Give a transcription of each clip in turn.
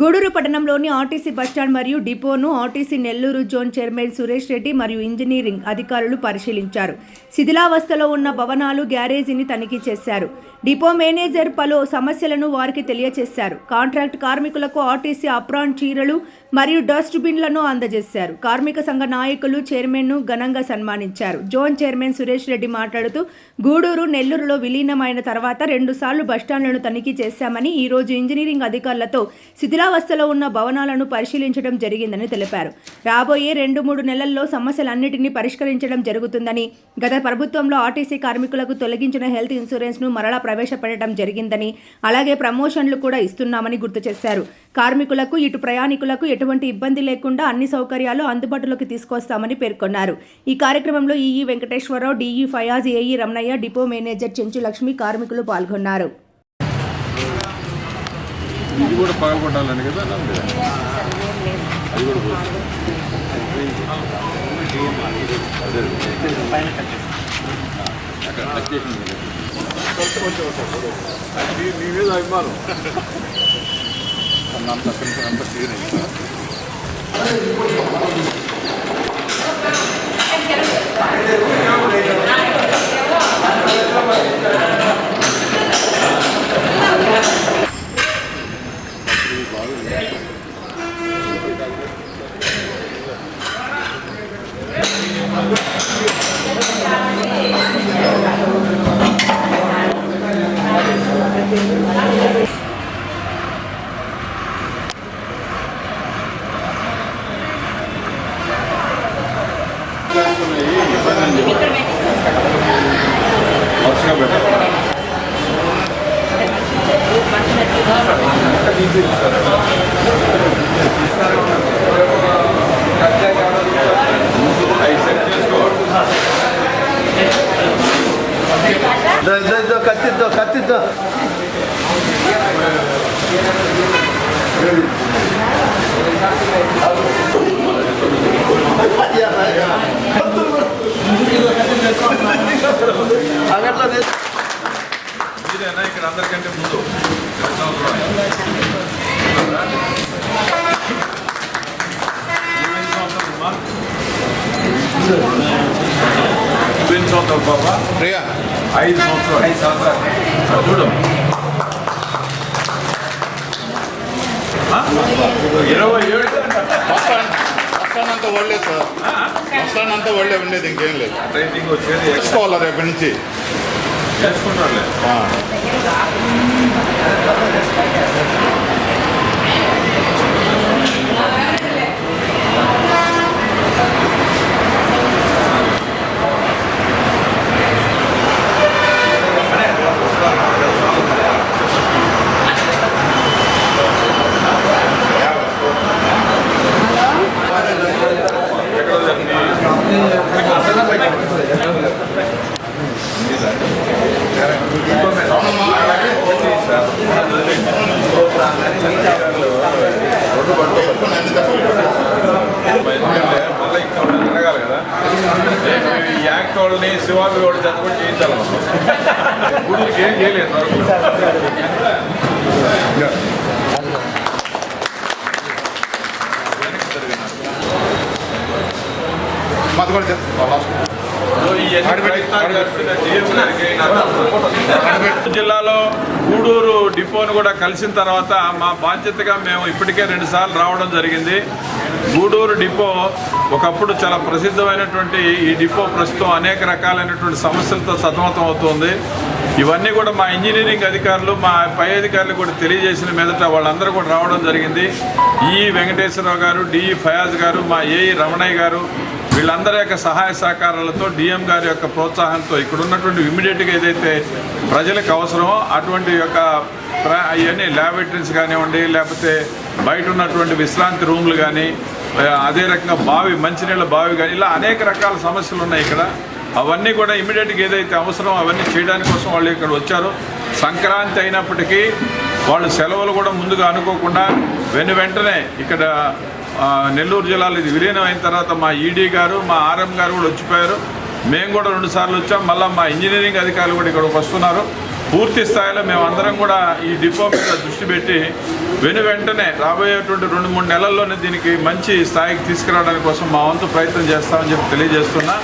గూడూరు పట్టణంలోని RTC bus stand మరియు డిపోను RTC Nellore zone chairman Suresh Reddy మరియు ఇంజనీరింగ్ అధికారులు పరిశీలించారు. శిథిలావస్థలో ఉన్న భవనాలు గ్యారేజీని తనిఖీ చేశారు. డిపో మేనేజర్ పలు సమస్యలను వారికి తెలియజేశారు. కాంట్రాక్ట్ కార్మికులకు ఆర్టీసీ అప్రాన్ చీరలు మరియు డస్ట్ బిన్లను అందజేశారు. కార్మిక సంఘ నాయకులు చైర్మన్ను ఘనంగా సన్మానించారు. జోన్ చైర్మన్ సురేష్ రెడ్డి మాట్లాడుతూ గూడూరు నెల్లూరులో విలీనమైన తర్వాత రెండుసార్లు బస్టాండ్లను తనిఖీ చేశామని ఈ రోజు ఇంజనీరింగ్ అధికారులతో శిథిలావస్థలో ఉన్న భవనాలను పరిశీలించడం జరిగిందని తెలిపారు. రాబోయే రెండు మూడు నెలల్లో సమస్యలన్నింటినీ పరిష్కరించడం జరుగుతుందని గత ప్రభుత్వంలో ఆర్టీసీ కార్మికులకు తొలగించిన హెల్త్ ఇన్సూరెన్స్ను మరలా ప్రవేశపెట్టడం జరిగిందని అలాగే ప్రమోషన్లు కూడా ఇస్తున్నామని గుర్తు చేశారు. కార్మికులకు ఇటు ప్రయాణికులకు ఎటువంటి ఇబ్బంది లేకుండా అన్ని సౌకర్యాలు అందుబాటులోకి తీసుకొస్తామని పేర్కొన్నారు. ఈ కార్యక్రమంలో EE Venkateswara Rao DE Fayaz AE Ramanaiah depot manager Chenchu Lakshmi కార్మికులు పాల్గొన్నారు. ఇది కూడా పగలగొట్టాలని కదా అది కూడా టచ్ చేసింది కదా. అది మీ- మీద అభిమానం అంత అంత- అంత clean దో దో కత్తిద్దో కత్తిద్దో అంగట్లో తెచ్చు. మీరేనా ఇక్కడ అందరికంటే ముందు రెండు సంవత్సరాలు. ఎనిమిది సంవత్సరాలు అమ్మా. ఎనిమిది సంవత్సరాలు బాబా ప్రియా ఐదు సంవత్సరాలు ఐదు సంవత్సరాలు. చూడు? ఇరవై ఏడు అంతా ఒళ్ళే సార్. బస్టాండ్ అంతా ఒళ్ళే ఉండేది ఇంకేం లేదు. వేసుకోవాలా రేపటి నుంచి? చేసుకుంటారులే వాళ్ళని శివాజీ వాడు చదువుకొని చేయించాలి గుడికి ఏం చేయలేదు వరకు మాది కూడా చేస్తా జిల్లాలో గూడూరు డిపోను కూడా కలిసిన తర్వాత మా బాధ్యతగా మేము ఇప్పటికే రెండుసార్లు రావడం జరిగింది. గూడూరు డిపో ఒకప్పుడు చాలా ప్రసిద్ధమైనటువంటి ఈ డిపో ప్రస్తుతం అనేక రకాలైనటువంటి సమస్యలతో సతమతం అవుతుంది. ఇవన్నీ కూడా మా ఇంజనీరింగ్ అధికారులు మా పై అధికారులు కూడా తెలియజేసిన మీదట వాళ్ళందరూ కూడా రావడం జరిగింది. ఈ వెంకటేశ్వరరావు గారు డిఈ ఫయాజ్ గారు మా ఏఈ రమణయ్య గారు వీళ్ళందరి యొక్క సహాయ సహకారాలతో డిఎం గారి యొక్క ప్రోత్సాహంతో ఇక్కడ ఉన్నటువంటి ఇమీడియట్గా ఏదైతే ప్రజలకు అవసరమో అటువంటి యొక్క ప్ర- అవన్నీ ల్యాబొరేటరీస్ కానివ్వండి లేకపోతే బయట ఉన్నటువంటి విశ్రాంతి రూమ్లు కానీ అదే రకంగా బావి మంచినీళ్ళ బావి కానీ ఇలా అనేక రకాల సమస్యలు ఉన్నాయి ఇక్కడ. అవన్నీ కూడా ఇమీడియట్గా ఏదైతే అవసరం అవన్నీ చేయడానికి కోసం వాళ్ళు ఇక్కడ వచ్చారు. సంక్రాంతి అయినప్పటికీ వాళ్ళు సెలవులు కూడా ముందుగా అనుకోకుండా వెను వెంటనే ఇక్కడ నెల్లూరు జిల్లాలో ఇది విలీనం అయిన తర్వాత మా ఈడీ గారు మా ఆర్ఎం గారు కూడా వచ్చిపోయారు. మేము కూడా రెండు సార్లు వచ్చాం. మళ్ళీ మా ఇంజనీరింగ్ అధికారులు కూడా ఇక్కడికి వస్తున్నారు. పూర్తి స్థాయిలో మేమందరం కూడా ఈ డిపో మీద దృష్టి పెట్టి వెను వెంటనే రాబోయేటువంటి రెండు మూడు నెలల్లోనే దీనికి మంచి స్థాయికి తీసుకురావడానికి కోసం మా వంతు ప్రయత్నం చేస్తామని చెప్పి తెలియజేస్తున్నా.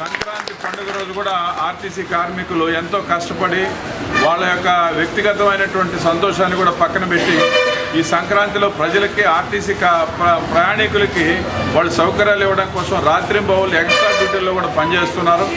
సంక్రాంతి పండుగ రోజు కూడా ఆర్టీసీ కార్మికులు ఎంతో కష్టపడి వాళ్ళ యొక్క వ్యక్తిగతమైనటువంటి సంతోషాన్ని కూడా పక్కన పెట్టి ఈ సంక్రాంతిలో ప్రజలకి ఆర్టీసీ కా- ప్ర- ప్రయాణికులకి వాళ్ళు సౌకర్యాలు ఇవ్వడం కోసం రాత్రింబవులు ఎక్స్ట్రా డ్యూటీల్లో కూడా పనిచేస్తున్నారు.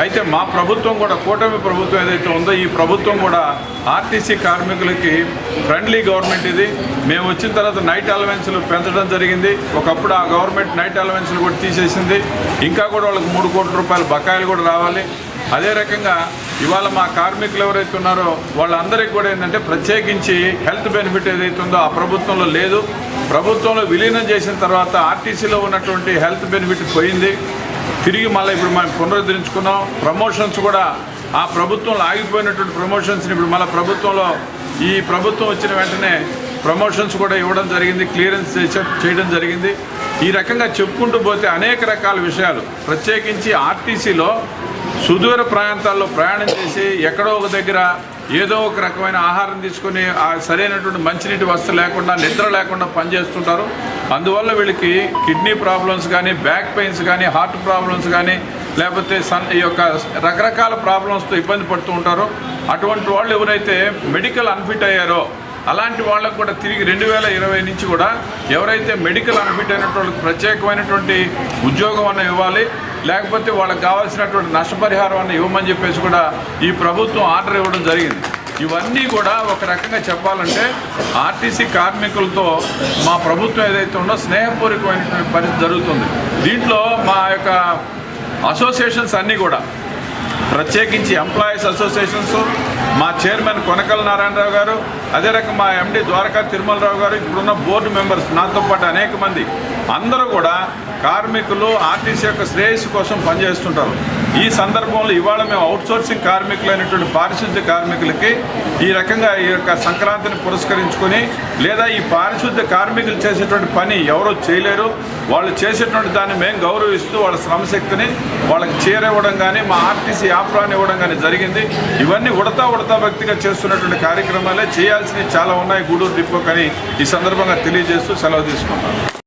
అయితే మా ప్రభుత్వం కూడా కూటమి ప్రభుత్వం ఏదైతే ఉందో ఈ ప్రభుత్వం కూడా ఆర్టీసీ కార్మికులకి ఫ్రెండ్లీ గవర్నమెంట్ ఇది. మేము వచ్చిన తర్వాత నైట్ అలవెన్స్లు పెంచడం జరిగింది. ఒకప్పుడు ఆ గవర్నమెంట్ నైట్ అలవెన్స్లు కూడా తీసేసింది. ఇంకా కూడా వాళ్ళకి మూడు కోట్ల రూపాయల బకాయిలు కూడా రావాలి. అదే రకంగా ఇవాళ మా కార్మికులు ఎవరైతే ఉన్నారో వాళ్ళందరికీ కూడా ఏంటంటే ప్రత్యేకించి హెల్త్ బెనిఫిట్ ఏదైతే ఉందో ఆ ప్రభుత్వంలో లేదు. ప్రభుత్వంలో విలీనం చేసిన తర్వాత ఆర్టీసీలో ఉన్నటువంటి హెల్త్ బెనిఫిట్ పోయింది. తిరిగి మళ్ళీ ఇప్పుడు మనం పునరుద్ధరించుకున్నాం. ప్రమోషన్స్ కూడా ఆ ప్రభుత్వంలో ఆగిపోయినటువంటి ప్రమోషన్స్ని ఇప్పుడు మళ్ళీ ప్రభుత్వంలో ఈ ప్రభుత్వం వచ్చిన వెంటనే ప్రమోషన్స్ కూడా ఇవ్వడం జరిగింది. క్లియరెన్స్ చేసే- చేయడం జరిగింది. ఈ రకంగా చెప్పుకుంటూ పోతే అనేక రకాల విషయాలు. ప్రత్యేకించి ఆర్టీసీలో సుదూర ప్రాంతాల్లో ప్రయాణం చేసి ఎక్కడో ఒక దగ్గర ఏదో ఒక రకమైన ఆహారం తీసుకొని ఆ సరైనటువంటి మంచినీటి వసతి లేకుండా నిద్ర లేకుండా పనిచేస్తుంటారు. అందువల్ల వీళ్ళకి కిడ్నీ ప్రాబ్లమ్స్ కానీ బ్యాక్ పెయిన్స్ కానీ హార్ట్ ప్రాబ్లమ్స్ కానీ లేకపోతే సన్ ఈ యొక్క రకరకాల ప్రాబ్లమ్స్తో ఇబ్బంది పడుతూ ఉంటారు. అటువంటి వాళ్ళు ఎవరైతే మెడికల్ అన్ఫిట్ అయ్యారో అలాంటి వాళ్ళకు కూడా తిరిగి రెండు వేల ఇరవై నుంచి కూడా ఎవరైతే మెడికల్ అన్ఫిట్ అయినటువంటి ప్రత్యేకమైనటువంటి ఉద్యోగం అన్న ఇవ్వాలి లేకపోతే వాళ్ళకి కావాల్సినటువంటి నష్టపరిహారం అన్న ఇవ్వమని చెప్పేసి కూడా ఈ ప్రభుత్వం ఆర్డర్ ఇవ్వడం జరిగింది. ఇవన్నీ కూడా ఒక రకంగా చెప్పాలంటే ఆర్టీసీ కార్మికులతో మా ప్రభుత్వం ఏదైతే ఉందో స్నేహపూర్వకమైనటువంటి పరిస్థితి జరుగుతుంది. దీంట్లో మా యొక్క అసోసియేషన్స్ అన్నీ కూడా ప్రత్యేకించి ఎంప్లాయీస్ అసోసియేషన్స్ మా చైర్మన్ కొనకల నారాయణరావు గారు అదే రకం మా ఎండి ద్వారకా తిరుమలరావు గారు ఇప్పుడున్న బోర్డు మెంబర్స్ నాతో పాటు అనేక మంది. అందరూ కూడా కార్మికులు ఆర్టీసీ యొక్క శ్రేయస్సు కోసం పనిచేస్తుంటారు. ఈ సందర్భంలో ఇవాళ మేము అవుట్సోర్సింగ్ కార్మికులైనటువంటి పారిశుద్ధ్య కార్మికులకి ఈ రకంగా ఈ యొక్క సంక్రాంతిని పురస్కరించుకొని లేదా ఈ పారిశుద్ధ్య కార్మికులు చేసేటువంటి పని ఎవరో చేయలేరు. వాళ్ళు చేసేటువంటి దాన్ని మేము గౌరవిస్తూ వాళ్ళ శ్రమశక్తిని వాళ్ళకి చేరవ్వడం ఇవ్వడం కానీ మా ఆర్టీసీ యాప్రాన్ని ఇవ్వడం కానీ జరిగింది. ఇవన్నీ ఉడతా ఉడతా వ్యక్తిగా చేస్తున్నటువంటి కార్యక్రమాలే చేయాల్సినవి చాలా ఉన్నాయి. గూడూరు డిపో కానీ ఈ సందర్భంగా తెలియజేస్తూ సెలవు తీసుకుంటాను